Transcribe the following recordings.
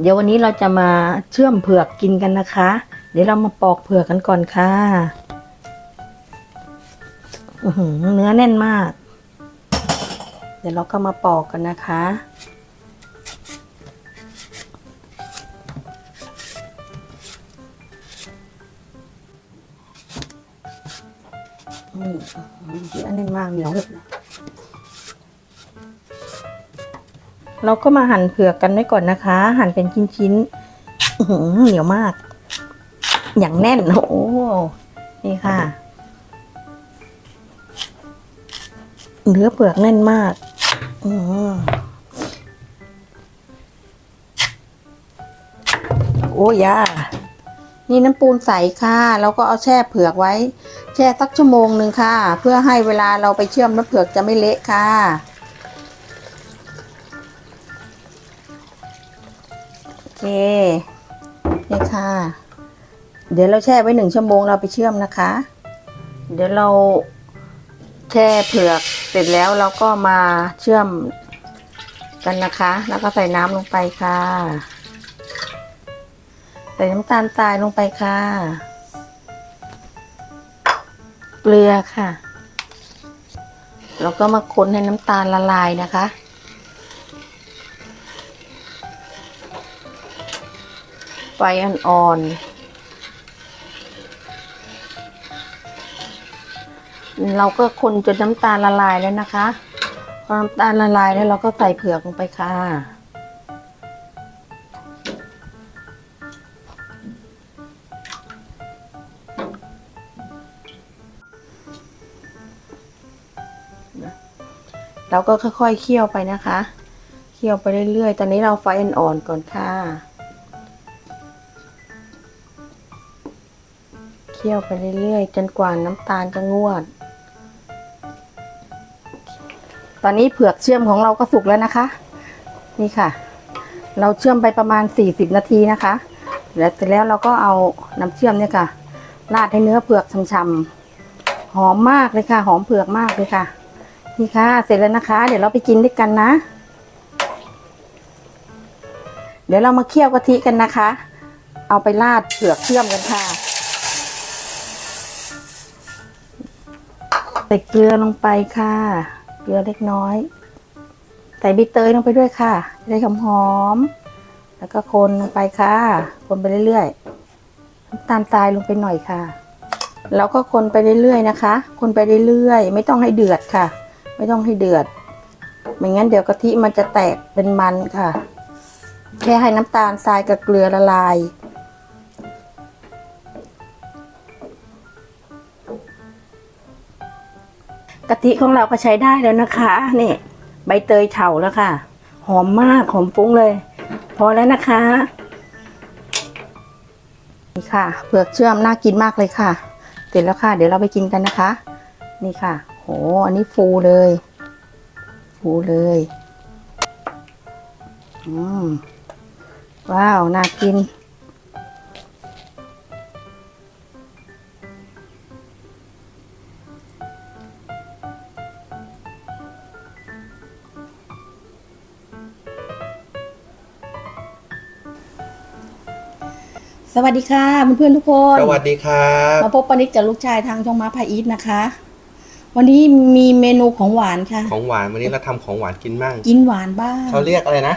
เดี๋ยววันนี้เราจะมาเชื่อมเผือกกินกันนะคะ เดี๋ยวเรามาปอกเผือกกันก่อนค่ะเนื้อแน่นมาก เดี๋ยวเราก็มาปอกกันนะคะ นี่เนื้อแน่นมากเหนียวเลย เราก็มาหั่นเผือกกันไว้ก่อนนะคะ หั่นเป็นชิ้นๆอื้อหือเหนียวมาก อย่างแน่นโอ้นี่ค่ะ เนื้อเปลือกแน่นมากอืมโอ้ยานี่น้ำปูนใสค่ะแล้วก็เอาแช่เผือกไว้ แช่สักชั่วโมงหนึ่งค่ะ เพื่อให้เวลาเราไปเชื่อมน้ำเผือกจะไม่เละค่ะ นี่ค่ะ เดี๋ยวเราแช่ไว้หนึ่งชั่วโมงเราไปเชื่อมนะคะ เดี๋ยวเราแช่เผือกเสร็จแล้วเราก็มาเชื่อมกันนะคะ แล้วก็ใส่น้ำลงไปค่ะ ใส่น้ำตาลทรายลงไปค่ะ เกลือค่ะ แล้วก็มาคนให้น้ำตาลละลายนะคะ ไฟอ่อนๆ เราก็คนจนน้ำตาลละลายแล้วนะคะ พอน้ำตาลละลายแล้วเราก็ใส่เผือกลงไปค่ะ เราก็ค่อยๆเคี่ยวไปนะคะ เคี่ยวไปเรื่อยๆ ตอนนี้เราไฟอ่อนๆก่อนค่ะ เคี่ยวไปเรื่อยๆ จนกว่าน้ำตาลจะงวด ตอนนี้เผือกเชื่อมของเราก็สุกแล้วนะคะ นี่ค่ะ เราเชื่อมไปประมาณ 40 นาทีนะคะ แล้วเสร็จแล้วเราก็เอาน้ำเชื่อมเนี่ยค่ะราดให้เนื้อเผือกช่ำๆหอมมากเลยค่ะ หอมเผือกมากเลยค่ะ นี่ค่ะ เสร็จแล้วนะคะ เดี๋ยวเราไปกินด้วยกันนะ เดี๋ยวเรามาเคี่ยวกะทิกันนะคะ เอาไปราดเผือกเชื่อมกันค่ะ ใส่เกลือลงไปค่ะ เกลือเล็กน้อย ใส่ใบเตยลงไปด้วยค่ะจะได้หอมหอมๆแล้วก็คนลงไปค่ะ คนไปเรื่อยๆน้ำตาลทรายลงไปหน่อยค่ะ แล้วก็คนไปเรื่อยๆนะคะ คนไปเรื่อยๆ ไม่ต้องให้เดือดค่ะ ไม่ต้องให้เดือด ไม่งั้นเดี๋ยวกะทิมันจะแตกเป็นมันค่ะ แค่ให้น้ำตาลทรายกับเกลือละลาย กะทิของเราก็ใช้ได้แล้วนะคะนี่ใบเตยเฉาแล้วค่ะ หอมมากหอมฟุ้งเลย พอแล้วนะคะนี่ค่ะเผือกเชื่อมน่ากินมากเลยค่ะ เสร็จแล้วค่ะ เดี๋ยวเราไปกินกันนะคะ นี่ค่ะโหอันนี้ฟูเลย ฟูเลยอืมว้าว น่ากิน สวัสดีค่ะเพื่อนๆทุกคนสวัสดีครับมาพบปานิกกับลูกชายทางช่องม้าพาอีทนะคะ วันนี้มีเมนูของหวานค่ะ ของหวานวันนี้เราทำของหวานกินมั่งกินหวานบ้างเขาเรียกอะไรนะ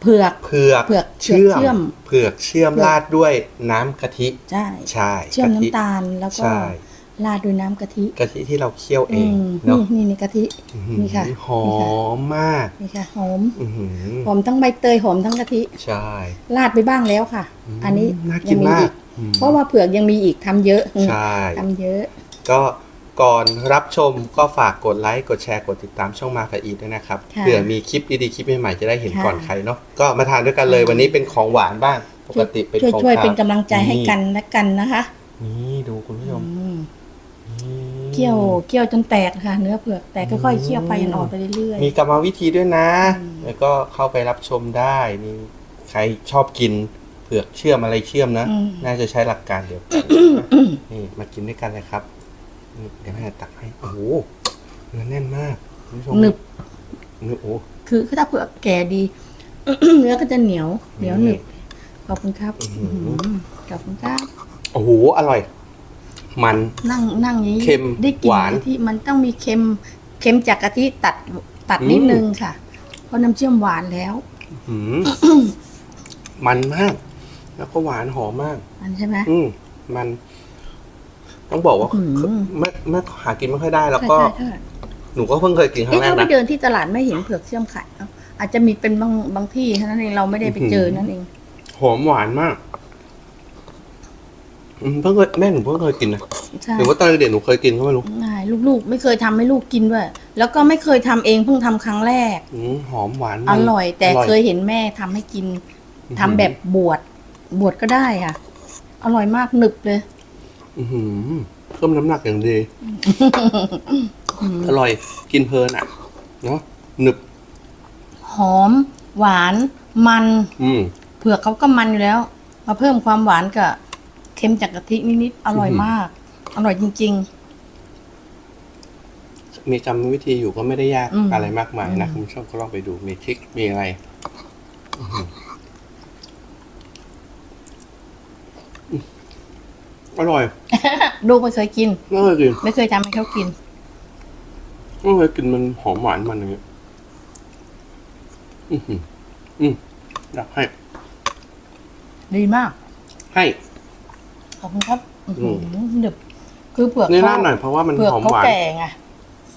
เผือกเผือกเผือกเชื่อเชื่อมมเผือกเชื่อมเผือกราดด้วยน้ำกะทิใช่ใช่เชื่อมกะทิน้ำตาลแล้วก็ใช่ ราดด้วยน้ำกะทิกะทิที่เราเคี่ยวเออืงมเนาะนี่นี่นี่กะทิ อื้อหือนี่ค่ะ หอมมาก นี่ค่ะหอมอื้อหือหอมทั้งใบเตยหอมทั้งกะทิใช่ราดไปบ้างแล้วค่ะมอันนี้น่ายักินมีมาอีกกอืมเพราะว่าเผือกยังมีอีกทำเยอะใช่ ทำเยอะ ก็ก่อนรับชมก็ฝากกดไลค์ กดแชร์ กดติดตามช่องมาฟาอีทด้วยนะครับ ค่ะเผื่อมีคลิปดีๆ คลิปใหม่ๆ จะได้เห็นค่ะ ก่อนใครเนาะ ก็มาทานด้วยกันเลยวันนี้เป็นของหวานบ้าง ปกติเป็นช่วยของช่วยคาวเป็นกำลังใจให้กันและกันนะคะ นี่ดูคุณผู้ชม อืมนี่เคี่ยวเคี่ยวจนแตกค่ะ เนื้อเผือกแตกค่อยๆเคี่ยวไปอ่อนๆไปเรื่อยมีกรรมวิธีด้วยนะอืมแล้วก็เข้าไปรับชมได้นี่ใครชอบกินเผือกเชื่อมอะไรเชื่อมนะอืมน่าจะใช้หลักการเดียวกันนี่มากินด้วยกันเลยครับนี่เดี๋ยวแม่ตักให้โอ้โหเนื้อแน่นมากคุณผู้ชมหนึบนึบโอ้คือถ้าเผือกแก่ดี เนื้อก็จะเหนียวเหนียวหนึบขอบคุณครับอื้อหืออื้อหือขอบคุณครับโอ้โหอร่อย มัน นั่งนั่งอย่างนี้เค็มได้กลินหวานกะทิมันต้องมีเค็มเค็มจากกะทิตัดตัดอืมนิดนึงค่ะ เพราะน้ำเชื่อมหวานแล้ว หืมมันมาก แล้วก็หวานหอมมาก อันใช่ไหม อืมมัน ต้องบอกว่าอื้อหือไม่ไม่หากินไม่ค่อยได้ แล้วก็ ใช่ใช่ใช่หนูก็เพิ่งเคยกินครั้เอ๊ะงแรกถ้าไปนะ เดินที่ตลาดไม่เห็นเผือกเชื่อมไข่เอ้าอาจจะมีเป็นบางบางที่เท่านั้นเองเราไม่ได้ไปเจอนั่นเอง หอมหวานมาก อืมเพิ่งเคยแม่หนูเพิ่งเคยกินนะใช่หรือว่าตอนเด็กๆหนูเคยกินก็ไม่รู้ง่ายลูกๆ ไม่เคยทำให้ลูกกินด้วย แล้วก็ไม่เคยทำเองเพิ่งทำครั้งแรก อืมหอมหวานอมันร่อย แต่อร่อยเคยเห็นแม่ทำให้กินอื้อหือ ทำแบบบวชบวชก็ได้ค่ะ อร่อยมากหนึบเลย อือหือเพิ่มน้ำหนักอย่างดี อร่อยกินเพลินอะเนาะหนึบ หอม หวาน มัน อืม เผือกเขาก็มันอยู่แล้ว มาเพิ่มความหวานกับ เค็มจากกะทินิดๆอร่อยอื้อหือมาก อร่อยจริง มีกรรมวิธีอยู่ก็ไม่ได้ยากอืม อะไรมากมายนะอืมคุณผู้ชมก็ลองไปดูมีทริคมีอะไรอื้อหืออืมอร่อยๆ ลูกไม่เคยกิน ไม่เคยกินไม่เคยทำให้เขากิน ไม่เคยกินมันหอมหวานมันอย่างเงี้ยอือหืออืมอยากให้ ดีมาก ให้ ขอบคุณครับอื้อหืออืหนึบคือเผือกนี่เขาน่าหน่อยเพราะว่ามันเผือกหอมเขาหวานแก่ไง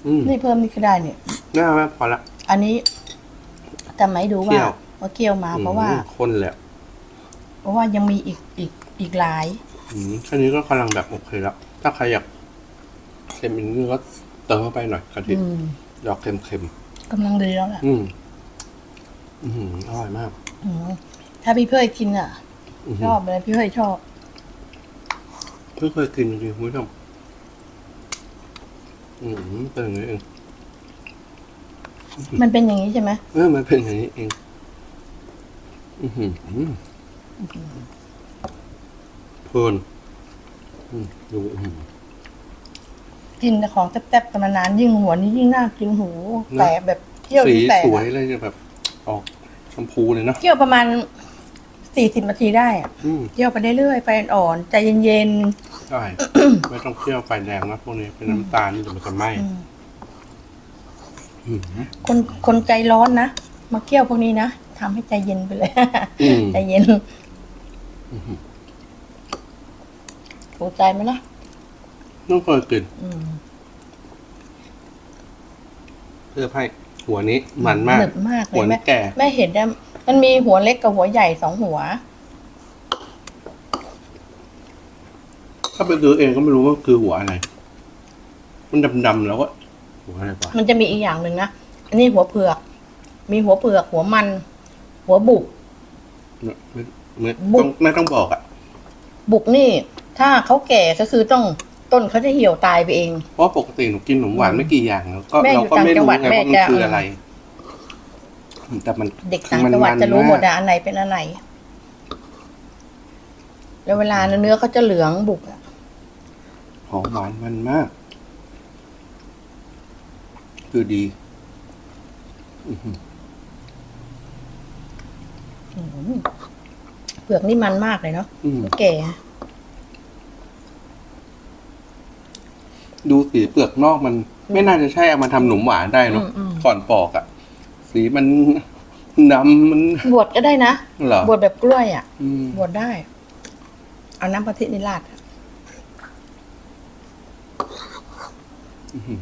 อืมนี่เพิ่มนี่ก็ได้เนี่ยน่าแม่พอละ อันนี้จำไหมดูเคี่ว่ายว ว่าเคี่ยวมา เพราะว่า อืมข้นเลยอะเพราะว่ายังมีอีกอีกอีกหลาย อืมแค่นี้ก็กำลังแบบโอเคแล้วถ้าใครอยากเค็มอีกนิดนึงก็เติมเข้าไปหน่อยกะทิอืมดอกเค็มเค็มกำลังดีแล้วแหละๆอืมอือหืออร่อยมากอืมถ้าพี่เพื่อกินอะ อื้อชหืออบเลยพี่เพื่อชอบ เพิ่งเคยกินจริงๆคุณผู้ชมอืมเป็นอย่างนี้เองมันเป็นอย่างนี้ใช่ไหมเออมันเป็นอย่างนี้เอง อือหืออืมเพลินอืมดูอื้อหือกินแต่ของแซ่บๆกันมานานยิ่งหัวนี้ยิ่งน่ากินหูนะแต่แบบเคี่ยวสีที่แตกสวยอะเลยแบบ ออกชมพูเลยเนาะเคี่ยวประมาณสี่สิบนาทีได้อะอืมเคี่ยวไปเรื่อยๆไฟอ่อนๆใจเย็น ใช่ ไม่ต้องเคี่ยวไฟแดงนะพวกนี้เป็นน้ำตาลนี่เดี๋ยวมันจะไหม้ๆอืมอืมคนคนใจร้อนนะ มาเคี่ยวพวกนี้นะทำให้ใจเย็นไปเลย อืมใจเย็นอื้อหือถูกใจไหมล่ะต้องเคยกินอืมเพื่อให้หัวนี้มันมาก หนึบมากเลหัวยแม่นี้แก่ แม่เห็นนะมันมีหัวเล็กกับหัวใหญ่สองหัว ถ้าไปซื้อเองก็ไม่รู้ว่าคือหัวอะไร มันดำๆแล้วก็หัวอะไรวะมันจะมีอีกอย่างหนึ่งนะ อันนี้หัวเผือก มีหัวเผือก หัวมัน หัวบุกเนี่ยไม่ไม่บุต้องไม่ต้องบอกอะ บุกนี่ ถ้าเขาแก่ก็คือต้องต้นเขาจะเหี่ยวตายไปเอง เพราะปกติหนูกินขนมหวานไม่กี่อย่างแล้วก็แม่อเรายู่ก็ไม่ต่างจังรู้หวัดไงแม่ว่ามันจะ คืออะไร แต่มันเด็กต่างจังหวัดมันจะรู้หมดมากอะอันไหนเป็นอันไหน แล้วเวลาเนื้อเขาจะเหลืองบุกอะ หอมหวานมันมาก คือดีอื้อหืออืมเผือกนี่มันมากเลยเนาะอืมแก่ดูสีเปลือกนอกมัน ไม่น่าจะใช่เอามาทำขนมหวานได้เนาะอืมอืมก่อนปอกอะสีมันดำมันบวชก็ได้นะเหรอบวชแบบกล้วยอะอืมบวชได้ เอาน้ำปะทินิราด อะอื้อหือ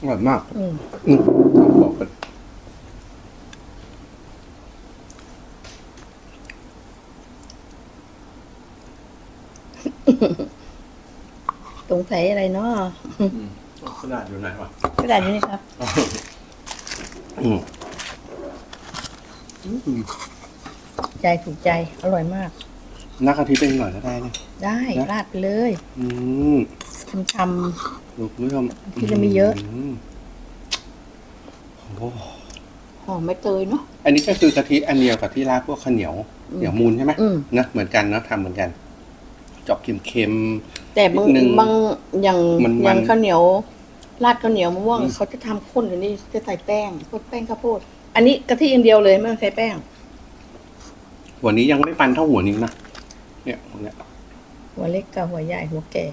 อร่อยมากอืมอืมต้องบอกกันสงสัยอะไรเนาะขนาดอยู่ไหนวะกระดาษอยู่นี่ครับอืมใจถูกใจ อร่อยมาก นักกะทิเป็นหน่อยก็ได้นะ ได้นะ ราดไปเลยอืมชำ ดูคุณผู้ชมที่จะมีเยอะ มโอ้ๆหอมไม่เตยเนาะ อันนี้ก็คือกะทิอันเดียวกับที่ราดพวกข้าวเหนียวอืม เหนียวมูลใช่ไหมอืม นะเหมือนกันเนอะทำเหมือนกันจอกเค็ม แต่บางนิดนึงบางอย่างมันๆ อย่างข้าวเหนียวราดข้าวเหนียวมะม่วงเขาจะทำข้นอยู่นี่จะใส่แป้งพวกแป้งข้าวโพด อันนี้กะทิอย่างเดียวเลยไม่ต้องใช้แป้งหัวนี้ยังไม่ปันเท่าหัวนี้นะ เนี่ยตรงเนี้ยหัวเล็กกับหัวใหญ่หัวแก่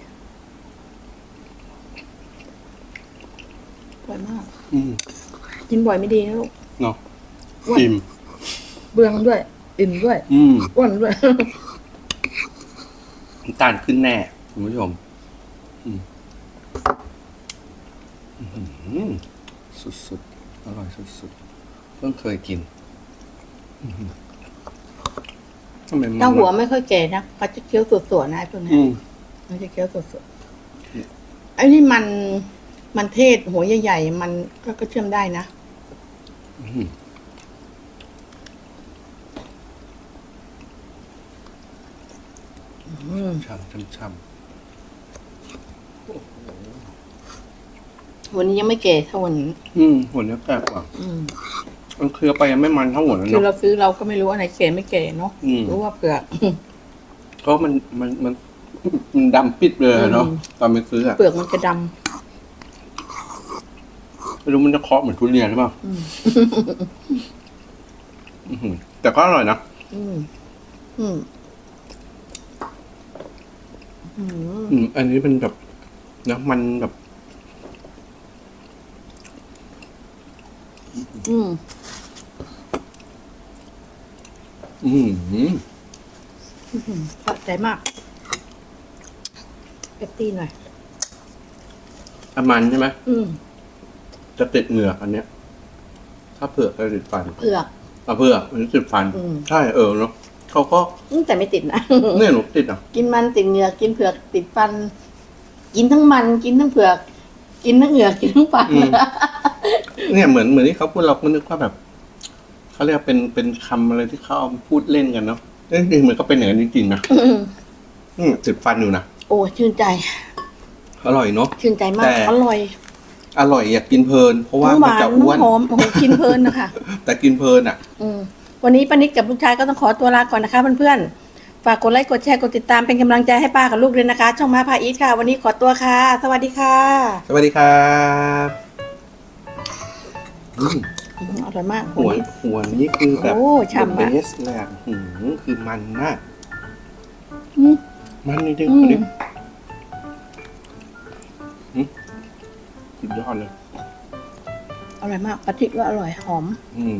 อร่อยมาก อืมกินบ่อยไม่ดีนะลูก เนาะอ้วน อิ่มเบืองด้วย อิ่มด้วยอืมอ้วนด้วย น้ำตาลขึ้นแน่คุณผู้ชมอืมอื้อหือสุดๆ อร่อยสุดๆ เพิ่งเคยกิน อื้อหือ ทำไมมันถ้าหัวไม่ค่อยแก่นะเขาจะเคี้ยวสดๆนะไอ้พวกนี้อืมมันจะเคี้ยวสดๆไอ้นี่มันมันเทศหัวใหญ่ๆมันก็ก็เชื่อมได้นะอื้อหืออืมช่ำช่ำช่วันนี้ยังไม่แก่เท่าวันนี้ำอืมหัวเนี้ยแปลกกว่า อืม มันเคลือไปยังไม่มันเท่าหัวนั้นคือเนาะ เราซื้อเราก็ไม่รู้อันไหนแก่ไม่แก่เนาะอืม รู้ว่าเผือกเพราะมันมันมันมันดำปิดเลยอะเนาะอืม ตอนไปซื้ออะเปลือกมันจะดไม่รู้มันจะเคาะเหมือนทุเรียนหรือเปล่าอืมอื้อหือแต่ก็อร่อยนะำอืมอืมอืมอืมอันนี้เป็นแบบนะมันแบบอืม อืมอืมสะใจมากเปปตี้หน่อยอามันใช่ไหมอืมจะติดเหงือกอันเนี้ย ถ้าเผือกจะติดฟันเผือกอะเผือกมันจะติดฟัน อืม ใช่เออเนาะเขาก็อืมแต่ไม่ติดนะ เนี่ยหนูติดอะ กินมันติดเหงือกกินเผือกติดฟัน กินทั้งมันกินทั้งเผือก กินทั้งเหงือกกินทั้งฟัน อืม เนี่ยเหมือนเหมือนที่เขาพูดเราก็นึกว่าแบบ เขาเรียกว่าเป็นเป็นคำอะไรที่เขาเอามาพูดเล่นกันเนาะเอ้ยจริงๆมันก็เป็นอย่างนั้นจริงๆนะอืมอืมติดฟันอยู่นะโอ้ชื่นใจ อร่อยเนาะ ชื่นใจมาก แต่ อร่อยอร่อยอยากกินเพลิน เพราะว่าทั้งหมันวานจะทั้อ้วนงหอมโอ้โหกินเพลินนะคะ แต่กินเพลินอะ อืมวันนี้ป้านิดกับลูกชายก็ต้องขอตัวลาก่อนนะคะเพื่อนๆ ฝากกดไลค์กดแชร์กดติดตามเป็นกำลังใจให้ป้ากับลูกเลยนะคะ ช่องมาพาอีทค่ะ วันนี้ขอตัวค่ะ สวัสดีค่ะ สวัสดีครับอืม อร่อยมากหัวหัวนี้คือแบบโอ้ฉ่ำเบสเลยหืมคือมันมากมันจริงอืๆม ดูดิหืมสุดยอดเลย อร่อยมากปะาทิก็อร่อยหอม อืม